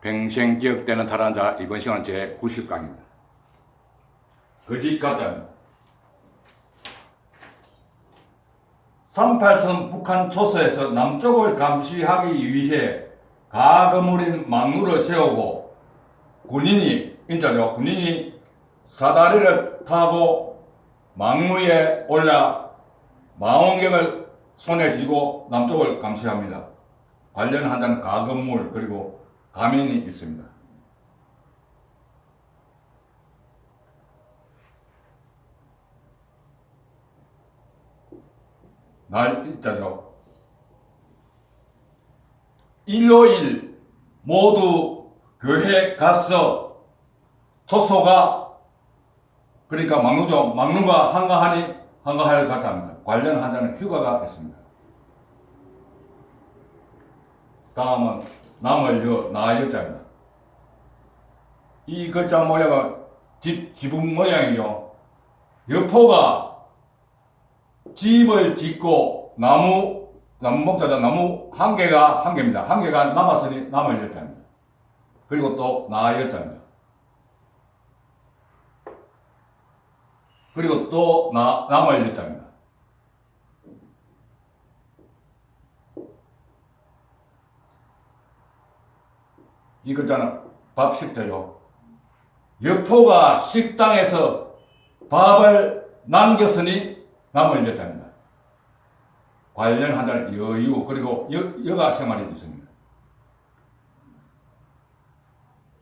평생 기억되는 탈환자 이번 시간 제 90강입니다. 거짓 가짜입니다. 38선 북한 초소에서 남쪽을 감시하기 위해 가거물인 망루를 세우고 군인이 인자죠 군인이 사다리를 타고 망루에 올라 망원경을 손에 쥐고 남쪽을 감시합니다. 관련한다는 가건물 그리고 가면이 있습니다. 날 일자죠. 일요일 모두 교회 가서 초소가 그러니까 막루죠. 막루가 한가하니 한가할 같답니다. 관련 환자는 휴가가 있습니다. 다음은 남을 여, 나 여자입니다. 이 글자 모양은 집, 지붕 모양이요. 여포가 집을 짓고 나무, 나무 목자자 나무 한 개가 한 개입니다. 한 개가 남았으니 남을 여자입니다. 그리고 또 나 여자입니다. 그리고 또 나, 남을 여자입니다. 이 글자는 밥 식재요. 여포가 식당에서 밥을 남겼으니 남을 여자입니다. 관련 한 자는 여유 그리고 여, 여가 생활이 있습니다.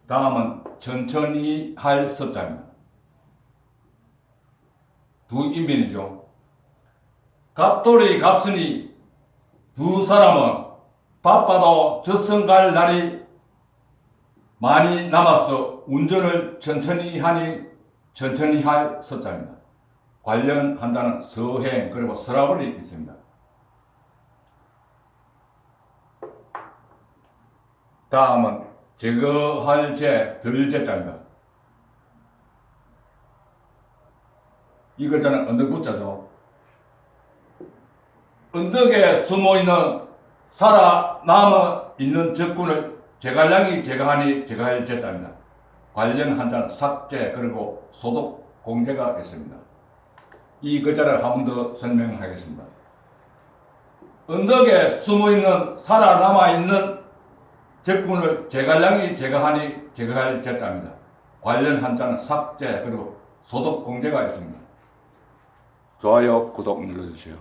다음은 천천히 할 섭자입니다. 두 인민이죠. 갑돌이 갑순이 두 사람은 바빠도 저승 갈 날이 많이 남아서 운전을 천천히 하니 천천히 할 섭자입니다. 관련한다는 서행 그리고 서라벌이 있습니다. 다음은 제거할 제, 들 제자입니다. 이 글자는 언덕구자죠. 언덕에 숨어있는 살아남아 있는 적군을 제갈량이 제거하니 제거할 제자입니다. 관련 한자는 삭제 그리고 소독 공제가 있습니다. 이 글자를 한 번 더 설명하겠습니다. 언덕에 숨어있는 살아남아 있는 적군을 제갈량이 제거하니 제거할 제자입니다. 관련 한자는 삭제 그리고 소독 공제가 있습니다. 좋아요, 구독 눌러주세요.